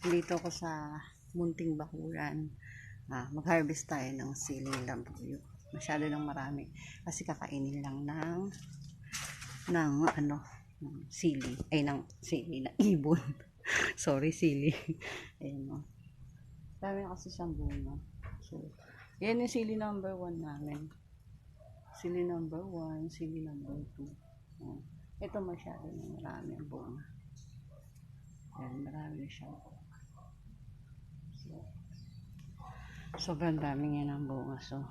Dito ako sa munting bakuran. Ah, mag-harvest tayo ng siling lambuyo. Masyado nang marami. Kasi kakainin lang ng ng ano, ng sili. Ay, ng sili na ibon. Sorry, sili. Ayun o. Dami na kasi siyang bunga. So, yan yung sili number one namin. Sili number one, sili number two. Oh. Ito masyado na marami ang bunga. Ayan, marami siyang bunga. So, sobrang dami niya ng bunga. So,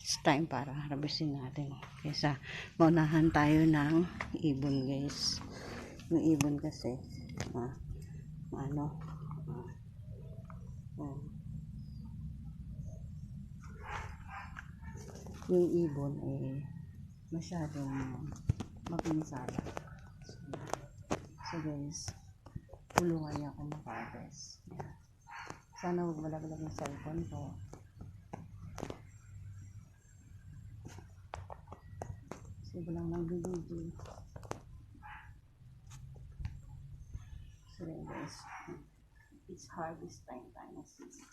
it's time para harvestin natin. Kaysa maunahan tayo ng ibon guys. Yung ibon kasi, ah, ano, ah, ah, yung ibon eh masyadong mapinsala. So, so guys, tulungan niya ako mag-harvest. Yan. Sana huwag malaglag yung cellphone ko. Kasi walang nagbibigay. So guys, it's harvest time time na season.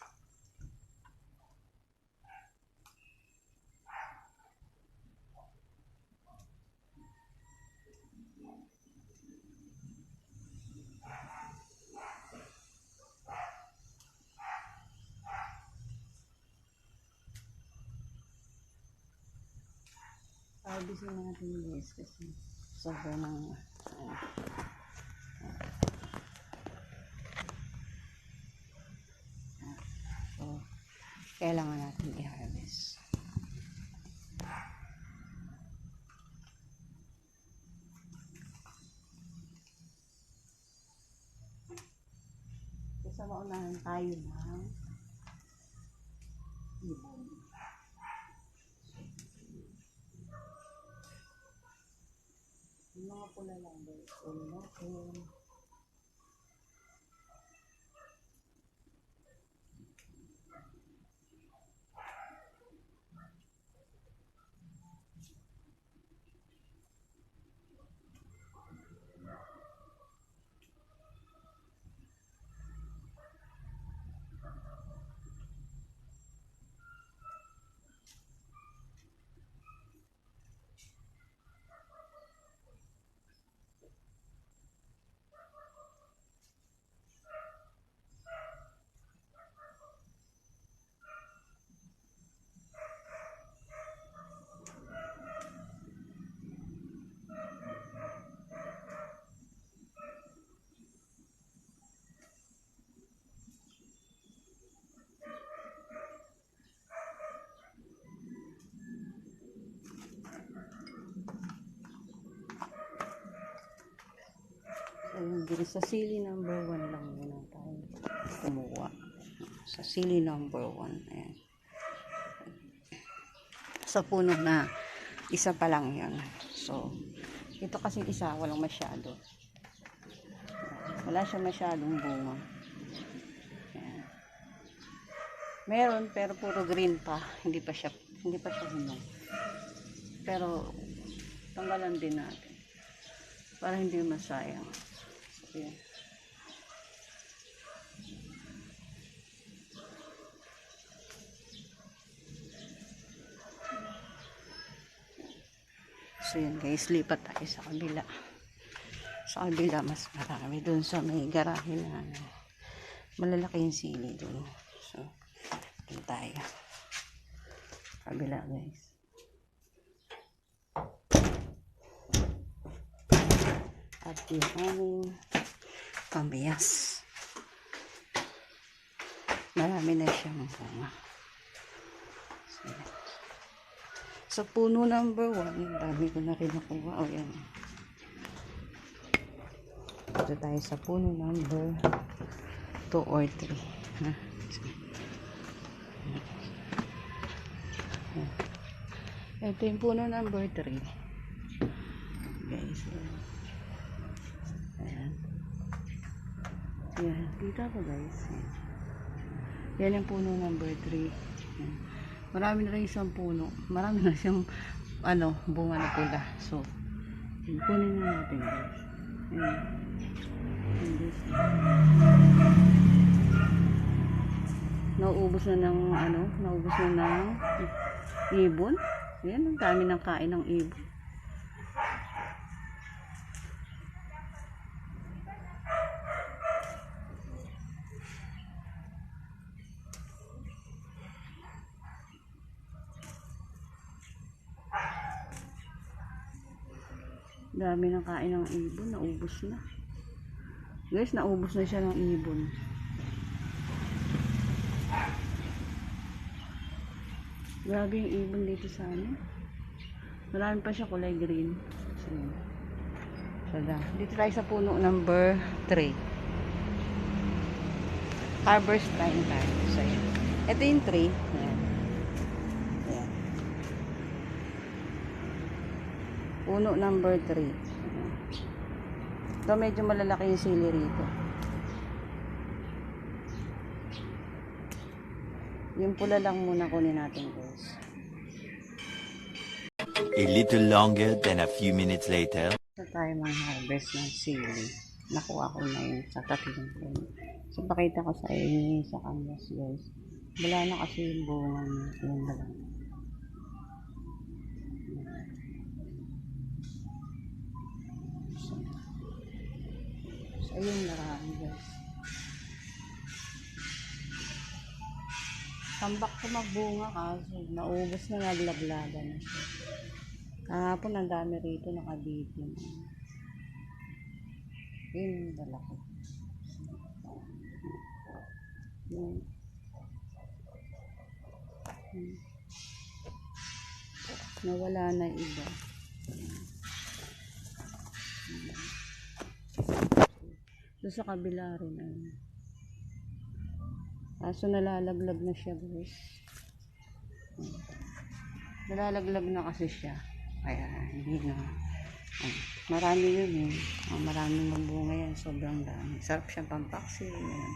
Harvestin natin guys kasi sobrang ng ano, So, kailangan natin i-harvest. Kasi maunahan tayo ng ibon. Yung mga pula lang guys. Ulo, ulo. So, yun, dito sa sili number one lang muna tayo kumuha. Sa sili number one. Ayan. Sa puno na isa pa lang yun. So, ito kasi isa, walang masyado. Wala siya masyadong bunga. Ayan. Meron, pero puro green pa. Hindi pa siya, hindi pa siya hinog. Pero, tanggalan din natin. Para hindi masayang. Ayan. So yun guys, lipat tayo sa kabila. Sa kabila mas marami dun sa may garahe na malalaki yung sili dun. So, dun tayo. Kabila guys. At yung aming pamiyas. Marami na siyang bunga. So. Sa puno number one, dami ko na rin nakuha. O yan. Ito tayo sa puno number 2 or 3. Ha? Ito yung puno number 3. Yan. Dito ako guys. Yan. Yan puno number 3. Marami na rin siyang puno. Marami na siyang ano, bunga na pula. So, kunin na natin guys. Yan. Nauubos na ng ano, nauubos na ng ibon. Yan, ang dami ng kain ng ibon. Dami ng kain ng ibon, naubos na. Guys, naubos na siya ng ibon. Grabe yung ibon dito sa ano. Marami pa siya kulay green. So. Sada. Dito tayo sa puno number 3. Harvest time tayo. So. Ito yung tree. Ayan. Ayan. Puno number 3. Ayan. Ito medyo malalaki yung sili rito. Yung pula lang muna kunin natin guys. A little longer than a few minutes later. Sa tayo mag-harvest ng sili. Nakuha ko na yun sa tatlong puno. So, pakita ko sa inyo sa canvas guys. Wala na kasi yung bunga niya. Yun na lang. Ayun marami guys. Tambak ko magbunga kaso naubos na naglaglagan na siya. Kahapon ang dami rito nakabitin. Yun. Yun. Hmm. Nawala na iba. Doon sa kabila rin. Ayun. Kaso nalalaglag na siya guys. Nalalaglag na kasi siya. Kaya hindi na. Ay, marami yun eh. Oh, maraming magbunga yan. Sobrang dami. Sarap siyang pampaksi. Yan.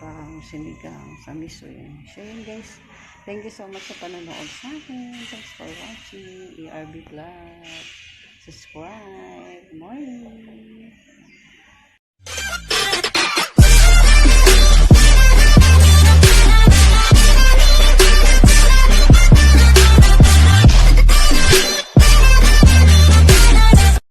Pang sinigang sa miso yan. So yun guys. Thank you so much sa panonood sa akin. Thanks for watching. ERB Vlog. Subscribe. Morning.